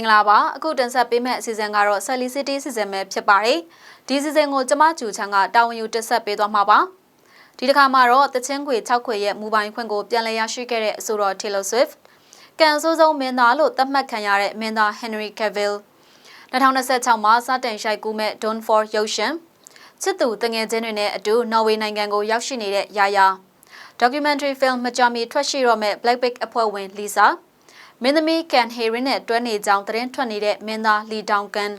င်္ဂလာပါအခုတင်ဆက်ပေးမယ့်အစီအစဉ်ကတော့ Sally City စီစဉ်ပဲဖြစ်ပါတယ်ဒီစီစဉ်ကိုကျမကျူချန်ကတာဝန်ယူတက်ဆက်ပေးသွားမှာပါဒီတစ်ခါမှာတော့တချင်းခွေ6ခွေရဲ့မူပိုင်ခွင့်ကိုပြန်လည်ရရှိခဲ့တဲ့အဆိုတော် Taylor Swift ကန်ဆိုးဆုံးမင်းသားလို့သတ်မှတ်ခံရတဲ့မင်းသား Henry Cavill 2026မှာစတင်ရိုက်ကူးမဲ့ Don't For ရုပ်ရှင်ချစ်သူတငယ်ချင်းတွေနဲ့အတူနော်ဝေနိုင်ငံကိုရောက်ရှိနေတဲ့ယာယာ documentary film မကြမီထွက်ရှိတော့မဲ့ Blackpink အဖွဲ့ဝင် Lisa မင်းသမီးကန်ဟေရင်နဲ့တွဲနေကြောင်းသတင်းထွက်နေတဲ့မင်းသားလီတောင်ကန်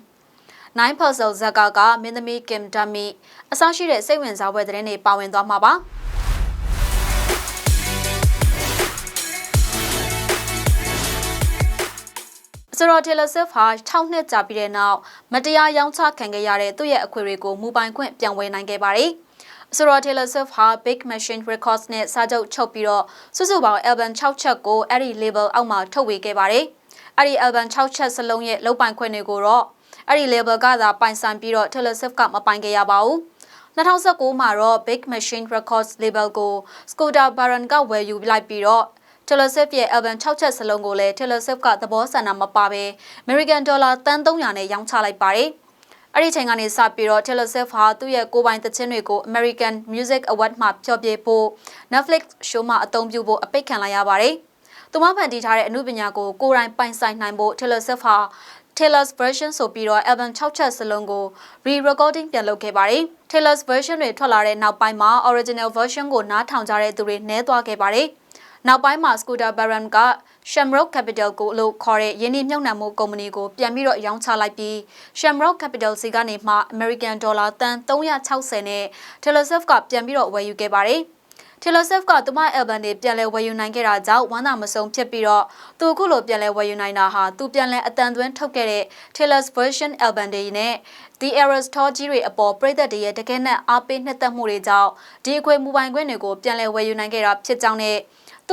နိုင်ဖော်ဆယ်ဇကာကမင်းသမီးကင်ဒမီအဆောင်ရှိတဲ့စိတ်ဝင်စားပွဲသတင်းတွေပါဝင်သွားမှာပါဆိုတော့ Taylor Swift ဟာ6နှစ်ကြာပြီးတဲ့နောက်မတရားရောင်းချခံခဲ့ရတဲ့သူ့ရဲ့အခွေတွေကိုမူပိုင်ခွင့်ပြန်ဝယ်နိုင်ခဲ့ပါတယ်။ ဆိုတော့ Taylor Swift ဟာ Big Machine Records နဲ့စာချုပ်ချုပ်ပြီးတော့စုစုပေါင်း album 6ချက်ကိုအဲ့ဒီ label အောက်မှာထုတ်ဝေခဲ့ပါတယ်။အဲ့ဒီ album 6ချက်စလုံးရဲ့လုပ်ပိုင်ခွင့်တွေကိုတော့အဲ့ဒီ label ကသာပိုင်ဆိုင်ပြီးတော့ Taylor Swift ကမပိုင်ခဲ့ရပါဘူး။2019မှာတော့ Big Machine Records label ကို Skoda Baron ကဝယ်ယူလိုက်ပြီးတော့ Taylor Swift ရဲ့ album 6ချက်စလုံးကိုလည်း Taylor Swift ကသဘောဆန္ဒမပါဘဲ American Dollar တန်300နဲ့ရောင်းချလိုက်ပါတယ်။ အဲ့ဒီချိန်ကနေစပြီးတော့ Taylor Swift ဟာသူ့ရဲ့ကိုယ်ပိုင်သချင်းတွေကို American Music Award မှာဖျော်ဖြေဖို့ Netflix show မှာအသုံးပြုဖို့အပိတ်ခံလိုက်ရပါတယ်။သူမဖန်တီးထားတဲ့အမှုပညာကိုကိုယ်တိုင်ပိုင်ဆိုင်နိုင်ဖို့ Taylor Swift ဟာ Taylor's version ဆိုပြီးတော့ album 6ချက်စလုံးကို re-recording ပြန်လုပ်ခဲ့ပါတယ်။ Taylor's version တွေထွက်လာတဲ့နောက်ပိုင်းမှာ original version ကိုနားထောင်ကြတဲ့သူတွေနည်းသွားခဲ့ပါတယ်။ နောက်ပိုင်းမှာ Scooter Baron က Shamrock Capital ကိုလို့ခေါ်တဲ့ယင်းနှမြုပ်နှံမှုကုမ္ပဏီကိုပြန်ပြီးတော့ရောင်းချလိုက်ပြီး Shamrock Capital စီကနေမှ American Dollar တန်360နဲ့ Taylor Swift ကပြန်ပြီးတော့ဝယ်ယူခဲ့ပါတယ်။ Taylor Swift ကသူမ album တွေပြန်လဲဝယ်ယူနိုင်ခဲ့တာကြောင့်ဝမ်းသာမဆုံးဖြစ်ပြီးတော့သူအခုလိုပြန်လဲဝယ်ယူနိုင်တာဟာသူပြန်လဲအတန်သွင်းထုတ်ခဲ့တဲ့ Taylor's version album တွေနဲ့ The Eras Tour ကြီးတွေအပေါ်ပြည်သက်တွေရဲ့တကယ်နဲ့အားပေးနှစ်သက်မှုတွေကြောင့်ဒီအခွေမူပိုင်ခွင့်တွေကိုပြန်လဲဝယ်ယူနိုင်ခဲ့တာဖြစ်ကြောင်းနဲ့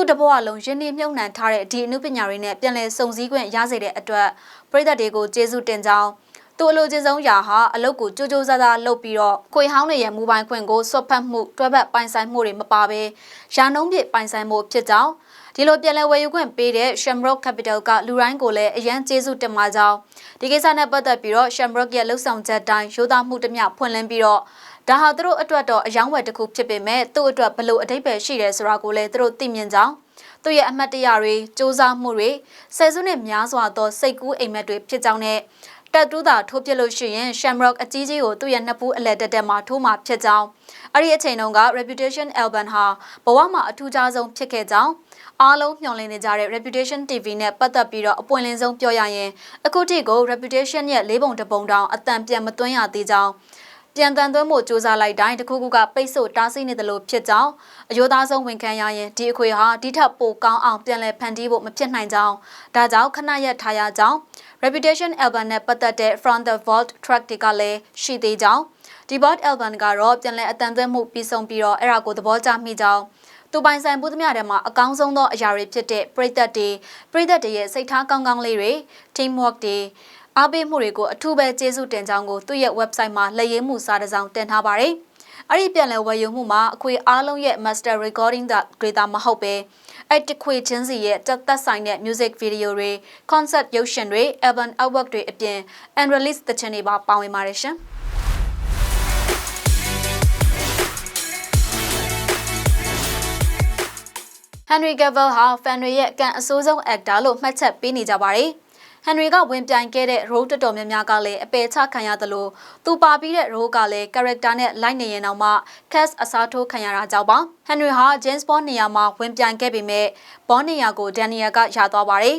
သူ့တဘဝလုံးရင်းနှီးမြှုပ်နှံထားတဲ့ဒီအမှုပညာတွေနဲ့ပြန်လည်စုံစည်းခွင့်ရစေတဲ့အတွက်ပြည်သက်တွေကိုကျေးဇူးတင်ကြောင်းသူ့အလိုချင်ဆုံးရာဟာအလုပ်ကိုကြိုးကြိုးစားစားလုပ်ပြီးတော့ခွေဟောင်းတွေရဲ့မူပိုင်ခွင့်ကိုဆွတ်ဖက်မှုတွဲဘက်ပိုင်ဆိုင်မှုတွေမပါဘဲရာနှုန်းပြပိုင်ဆိုင်မှုဖြစ်ကြောင်းဒီလိုပြန်လည်ဝယ်ယူခွင့်ပေးတဲ့ Shamrock Capital ကလူတိုင်းကိုလည်းအရန်ကျေးဇူးတင်ပါကြောင်းဒီကိစ္စနဲ့ပတ်သက်ပြီးတော့ Shamrock ရဲ့လှုပ်ဆောင်ချက်တိုင်းရိုးသားမှုတမျှဖွင့်လင်းပြီးတော့ ဒါဟာသူတို့အတွက်တော့အယောင်းဝယ်တစ်ခုဖြစ်ပေမဲ့သူ့အတွက်ဘလို့အတိတ်ပဲရှိတယ်ဆိုတာကိုလည်းသူတို့သိမြင်ကြောင်းသူ့ရဲ့အမတ်တရတွေစ조사မှုတွေဆယ်စုနှစ်များစွာသောစိတ်ကူးအိမ်မက်တွေဖြစ်ကြောင်းနဲ့တက်တူးသာထိုးပြလို့ရှိရင် Shamrock အကြီးကြီးကိုသူ့ရဲ့နှစ်ဖူးအလဲတက်တက်မှာထိုးမှာဖြစ်ကြောင်းအဲ့ဒီအချိန်တုန်းက Reputation Album ဟာဘဝမှာအထူးခြားဆုံးဖြစ်ခဲ့ကြောင်းအားလုံးမျှော်လင့်နေကြတဲ့ Reputation TV နဲ့ပတ်သက်ပြီးတော့အပွင့်လင်းဆုံးပြောရရင်အခုထိကို Reputation ရဲ့လေးပုံတစ်ပုံတောင်အတန်ပြန်မသွင်းရသေးကြောင်း ပြန်တန်သွင်းဖို့စူးစမ်းလိုက်တိုင်းတခုခုကပိတ်ဆို့တားဆီးနေတယ်လို့ဖြစ်ကြောင်းအယိုးသားဆုံးဝန်ခံရရင်ဒီအခွေဟာဒီထက်ပိုကောင်းအောင်ပြန်လည်ဖန်တီးဖို့မဖြစ်နိုင်ကြောင်းဒါကြောင့်ခဏရက်ထားရကြောင်း Reputation album နဲ့ပတ်သက်တဲ့ From the Vault track တွေကလည်းရှိသေးကြောင်းဒီ Vault album ကတော့ပြန်လည်အတန်သွင်းမှုပြီးဆုံးပြီးတော့အဲ့ဒါကိုသဘောကျမိကြောင်းသူပိုင်ဆိုင်မှုသမျှထဲမှာအကောင်းဆုံးသောအရာတွေဖြစ်တဲ့ပရိသတ်တွေပရိသတ်တွေရဲ့စိတ်ထားကောင်းကောင်းလေးတွေ team work တွေ အားပေးမှုတွေကိုအထူးပဲကျေးဇူးတင်ကြောင်းကိုသူ့ရဲ့ website မှာလက်ရေးမှုစာတစ်စောင်တင်ထားပါတယ်။အဲ့ဒီပြန်လည်ဝယ်ယူမှုမှာအခွေအားလုံးရဲ့ master recording တွေသာမဟုတ်ပဲအဲ့တခွေချင်းစီရဲ့တက်သက်ဆိုင်တဲ့ music video တွေ concert ရုပ်ရှင်တွေ album artwork တွေအပြင် and release သချင်းတွေပါပါဝင်ပါတယ်ရှင်။ Henry Cavill ဟာ fan တွေရဲ့အကန်အဆိုးဆုံး actor လို့မှတ်ချက်ပေးနေကြပါတယ်။ ဟန်နရီကဝင်ပြိုင်ခဲ့တဲ့ role တော်တော်များများကလည်းအပယ်ချခံရသလိုသူပါပြီးတဲ့ role ကလည်း character နဲ့လိုက်နေရင်တော့မှ cast အစားထိုးခံရတာကြောင့်ပါဟန်နရီဟာ James Bond နေရာမှာဝင်ပြိုင်ခဲ့ပေမဲ့ Bond နေရာကို Daniel ကရသွားပါတယ်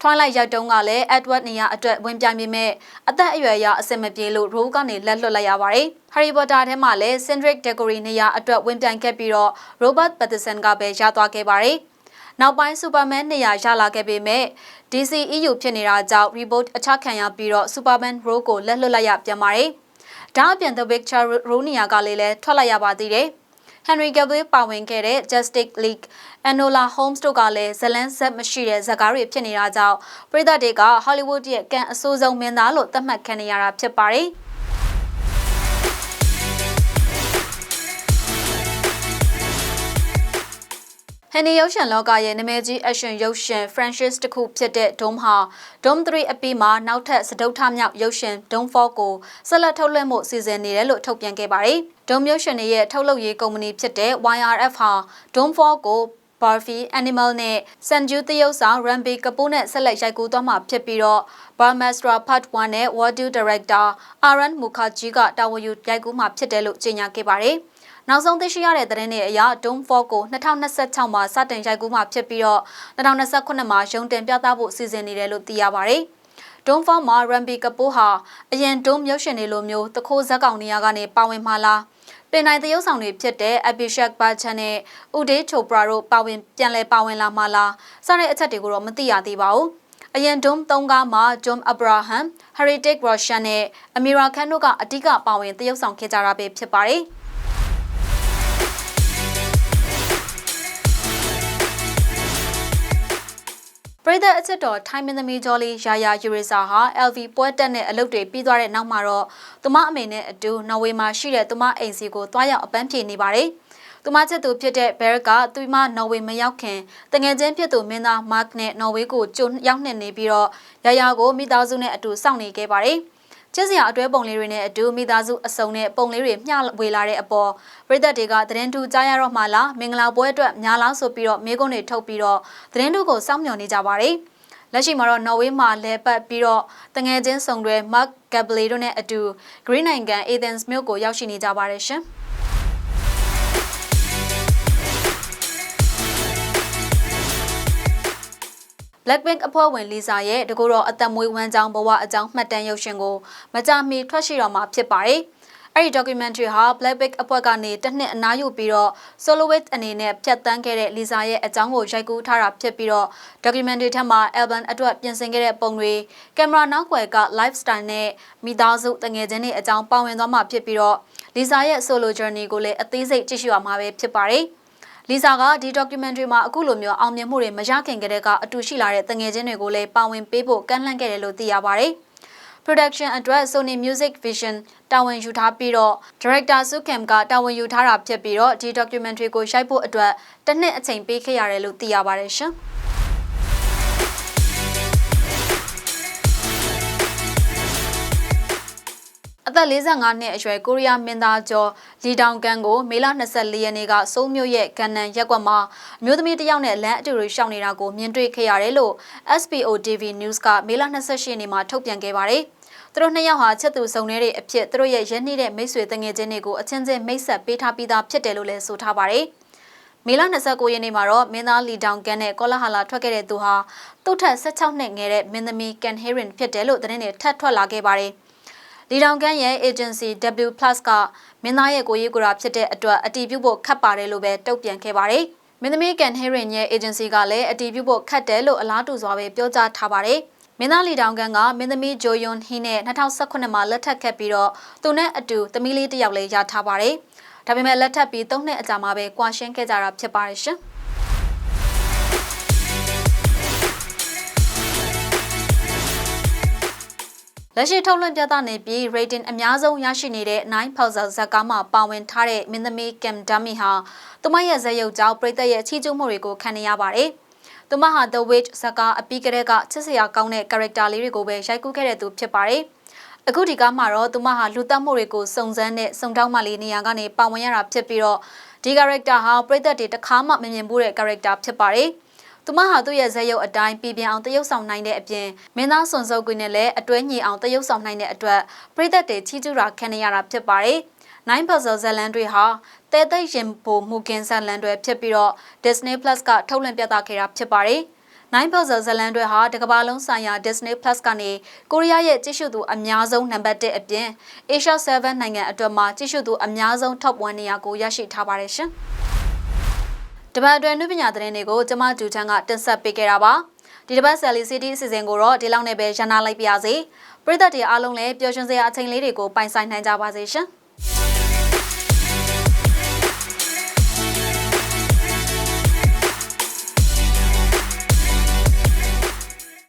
Twilight ရောက်တုန်းကလည်း Edward နေရာအတွက်ဝင်ပြိုင်ပေမဲ့အသက်အရွယ်အရအဆင်မပြေလို့ role ကနေလက်လွတ်လိုက်ရပါတယ်။ Harry Potter ထဲမှာလည်း Cedric Diggory နေရာအတွက်ဝင်ပြိုင်ခဲ့ပြီးတော့ Robert Pattinson ကပဲရသွားခဲ့ပါတယ်။ နောက်ပိုင်း Superman နေရာရလာခဲ့ပေမဲ့ DC EU ဖြစ်နေတာကြောင့် reboot အချခံရပြီးတော့ Superman role ကိုလက်လွတ်လိုက်ရပြန်ပါတယ်။ဒါအပြင် The Witcher role နေရာကလေးလည်းထွက်လိုက်ရပါသေးတယ်။ Henry Cavill ပါဝင်ခဲ့တဲ့ Justice League Enola Holmes တို့ကလည်းဇလန်းဆက်မရှိတဲ့ဇာတ်ကားတွေဖြစ်နေတာကြောင့်ပြည်သက်တွေက Hollywood ရဲ့ကန်အဆိုးဆုံးမင်းသားလို့သတ်မှတ်ခံနေရတာဖြစ်ပါတယ်။ ဟန်နီရုပ်ရှင်လောကရဲ့နာမည်ကြီးအရှင်ရုပ်ရှင် franchise တစ်ခုဖြစ်တဲ့ Dome ဟာ Dome 3အပြီးမှာနောက်ထပ်စတုထမြောက်ရုပ်ရှင် Dome 4ကိုဆက်လက်ထုတ်လွှင့်မှုစီစဉ်နေတယ်လို့ထုတ်ပြန်ခဲ့ပါတယ်။ Dome ရုပ်ရှင်ရဲ့ထုတ်လုပ်ရေးကုမ္ပဏီဖြစ်တဲ့ YRF ဟာ Dome 4ကို Barfi Animal နဲ့ Sanju တရုတ်ဆောင် Ranbir Kapoor နဲ့ဆက်လက်ရိုက်ကူးသွားမှာဖြစ်ပြီးတော့ Brahmastra Part 1နဲ့ Wadu Director Aran Mukherjee ကတာဝန်ယူရိုက်ကူးမှာဖြစ်တယ်လို့ကြေညာခဲ့ပါတယ်။ နောက်ဆုံးသိရှိရတဲ့သတင်းတွေအရ Dome 4ကို2026မှာစတင်ရိုက်ကူးမှာဖြစ်ပြီးတော့2029မှာရုံတင်ပြသဖို့စီစဉ်နေတယ်လို့သိရပါတယ်။ Dome 4မှာ Ranbir Kapoor ဟာအရင် Dome ရုပ်ရှင်တွေလိုမျိုးတခိုးဇက်ကောင်နေရာကနေပါဝင်မှာလားတင်နိုင်တရုပ်ဆောင်တွေဖြစ်တဲ့ Abhishek Bachchan နဲ့ Uday Chopra တို့ပါဝင်ပြန်လည်ပါဝင်လာမှာလားစတဲ့အချက်တွေကိုတော့မသိရသေးပါဘူး။အရင် Dome 3ကားမှာ John Abraham, Heritage Roshan နဲ့ Amira Khan တို့ကအဓိကပါဝင်တရုပ်ဆောင်ခဲ့ကြတာပဲဖြစ်ပါတယ်။ ပရိသတ်အချစ်တော်ထိုင်းမင်းသမီးဂျော်လီယာယာယူရီဆာဟာ LV ပွဲတက်တဲ့အလုပ်တွေပြီးသွားတဲ့နောက်မှာတော့သူမအမေနဲ့အတူနော်ဝေမှာရှိတဲ့သူမအိမ်စီကိုတွားရောက်အပန်းဖြေနေပါတယ်။သူမချစ်သူဖြစ်တဲ့ဘဲရကသူမနော်ဝေမရောက်ခင်တငယ်ချင်းဖြစ်သူမင်းသားမတ်နဲ့နော်ဝေကိုကြိုရောက်နေနေပြီးတော့ယာယာကိုမိသားစုနဲ့အတူစောင့်နေခဲ့ပါတယ်။ ချစ်စရာအတွဲပုံလေးတွေနဲ့အတူမိသားစုအစုံနဲ့ပုံလေးတွေမျှဝေလာတဲ့အပေါ်ပြည်သက်တွေကသတင်းတူကြားရတော့မှလားမင်္ဂလာပွဲအတွက်များလားဆိုပြီးတော့မိကုန်းတွေထုတ်ပြီးတော့သတင်းတူကိုစောင့်မျှော်နေကြပါတယ်လက်ရှိမှာတော့နော်ဝေးမှာလဲပတ်ပြီးတော့တငယ်ချင်းစုံတွဲ Mark Gabley တို့နဲ့အတူ Green နိုင်ငံ Athens မြို့ကိုရောက်ရှိနေကြပါတယ်ရှင်။ Blackpink အဖွဲ့ဝင်လီဆာရဲ့တကူတော်အသက်မွေးဝမ်းကြောင်းဘဝအကြောင်းမှတ်တမ်းရုပ်ရှင်ကိုမကြမီထွက်ရှိတော်မှာဖြစ်ပါတယ်။အဲ့ဒီ documentary ဟာ Blackpink အဖွဲ့ကနေတစ်နှစ်အနားယူပြီးတော့ soloist အနေနဲ့ဖြတ်တန်းခဲ့တဲ့လီဆာရဲ့အကြောင်းကိုရိုက်ကူးထားတာဖြစ်ပြီးတော့ documentary ထက်မှာ album အတွက်ပြင်ဆင်ခဲ့တဲ့ပုံတွေကင်မရာနောက်ွယ်က lifestyle နဲ့မိသားစုတငယ်ချင်းတွေအကြောင်းပါဝင်သွားမှာဖြစ်ပြီးတော့လီဆာရဲ့ solo journey ကိုလည်းအသေးစိတ်ကြည့်ရှုရမှာပဲဖြစ်ပါတယ်။ လီဆာကဒီ documentary မှာအခုလိုမျိုးအောင်မြင်မှုတွေမရခင်ကတည်းကအတူရှိလာတဲ့တငယ်ချင်းတွေကိုလည်းပါဝင်ပေးဖို့ကမ်းလှမ်းခဲ့တယ်လို့သိရပါတယ်။ production အတွက် Sony Music Vision တာဝန်ယူထားပြီးတော့ director Sukam ကတာဝန်ယူထားတာဖြစ်ပြီးတော့ဒီ documentary ကိုရိုက်ဖို့အတွက်တစ်နှစ်အချိန်ပေးခဲ့ရတယ်လို့သိရပါတယ်ရှင်။ သက်45နှစ်အရွယ်ကိုရီးယားမင်းသားကျော်လီတောင်ကန်ကိုမေလ24ရက်နေ့ကစိုးမြို့ရဲ့ကန်နန်ရက်ကွက်မှာအမျိုးသမီးတစ်ယောက်နဲ့လမ်းအတူတူရှောင်နေတာကိုမြင်တွေ့ခဲ့ရတယ်လို့ SPO TV News ကမေလ28ရက်နေ့မှာထုတ်ပြန်ခဲ့ပါတယ်။သူတို့နှစ်ယောက်ဟာချက်သူစုံနေတဲ့အဖြစ်သူတို့ရဲ့ရင်းနှီးတဲ့မိတ်ဆွေတငယ်ချင်းတွေကိုအချင်းချင်းမိတ်ဆက်ပေးထားပြီးသားဖြစ်တယ်လို့လည်းဆိုထားပါတယ်။မေလ29ရက်နေ့မှာတော့မင်းသားလီတောင်ကန်နဲ့ကောလာဟာလာထွက်ခဲ့တဲ့သူဟာသူ့ထက်16နှစ်ငယ်တဲ့မင်းသမီးကန်ဟေရင်ဖြစ်တယ်လို့သတင်းတွေထပ်ထွက်လာခဲ့ပါတယ်။ လီတောင်ကန်းရဲ့ agency W+ ကမင်းသားရဲ့ကိုရေးကိုရာဖြစ်တဲ့အတွက်အတီးပြုဖို့ခတ်ပါတယ်လို့ပဲတုံ့ပြန်ခဲ့ပါတယ်။မင်းသမီးကန်ဟေရင်ရဲ့ agency ကလည်းအတီးပြုဖို့ခတ်တယ်လို့အလားတူစွာပဲပြောကြားထားပါတယ်။မင်းသားလီတောင်ကန်ကမင်းသမီးဂျိုယွန်ဟီနဲ့2018မှာလက်ထပ်ခဲ့ပြီးတော့သူနဲ့အတူသမီးလေးတစ်ယောက်လည်းရထားပါတယ်။ဒါပေမဲ့လက်ထပ်ပြီး၃နှစ်အကြာမှာပဲကွာရှင်းခဲ့ကြတာဖြစ်ပါတယ်ရှင်။ လက်ရှိထုတ်လွှင့်ပြသနေပြီး rating အများဆုံးရရှိနေတဲ့9ဖောက်ဆောက်ဇက်ကားမှာပါဝင်ထားတဲ့မင်းသမီးကမ်ဒမ်မီဟာသူမရဲ့ဇက်ရုပ်ကြောင့်ပြည်သက်ရဲ့ချီးကျူးမှုတွေကိုခံနေရပါတယ်။သူမဟာ The Witch ဇက်ကားအပီးကလေးကချစ်စရာကောင်းတဲ့ character လေးတွေကိုပဲရိုက်ကူးခဲ့တဲ့သူဖြစ်ပါတယ်။အခုဒီကားမှာတော့သူမဟာလူသက်မှုတွေကိုစုံစမ်းတဲ့စုံတောင်းမလေးနေရာကနေပါဝင်ရတာဖြစ်ပြီးတော့ဒီ character ဟာပြည်သက်တွေတခါမှမမြင်ဘူးတဲ့ character ဖြစ်ပါတယ်။ သူမဟာသူ့ရဲ့ဇက်ရုပ်အတိုင်းပြည်ပြအောင်တရုပ်ဆောင်နိုင်တဲ့အပြင်မင်းသားစွန်စုပ်ကွင်းနဲ့လည်းအတွဲညီအောင်တရုပ်ဆောင်နိုင်တဲ့အတွက်ပြည်သက်တွေချီးကျူးတာခံနေရတာဖြစ်ပါတယ်။ Nine Puzzle ဇက်လန်တွေဟာတဲသိပ်ရင်ပိုမှုကင်းဇက်လန်တွေဖြစ်ပြီးတော့ Disney Plus ကထုတ်လွှင့်ပြသခဲ့တာဖြစ်ပါတယ်။ Nine Puzzle ဇက်လန်တွေဟာတကမ္ဘာလုံးဆိုင်ရာ Disney Plus ကနေကိုရီးယားရဲ့ကြည့်ရှုသူအများဆုံးနံပါတ်1အပြင် Asia 7နိုင်ငံအတွက်မှာကြည့်ရှုသူအများဆုံး Top 1နေရာကိုရရှိထားပါတယ်ရှင်။ တပတ်အတွင်းနှုပညာသတင်းတွေကိုကျမဒူချန်ကတင်ဆက်ပေးခဲ့တာပါဒီတစ်ပတ် Sally City အစီအစဉ်ကိုတော့ဒီလောက်နဲ့ပဲရန်နာလိုက်ပါရစေပရိသတ်တွေအားလုံးလည်းပျော်ရွှင်စရာအချိန်လေးတွေကိုပိုင်ဆိုင်နိုင်ကြပါစေရှင်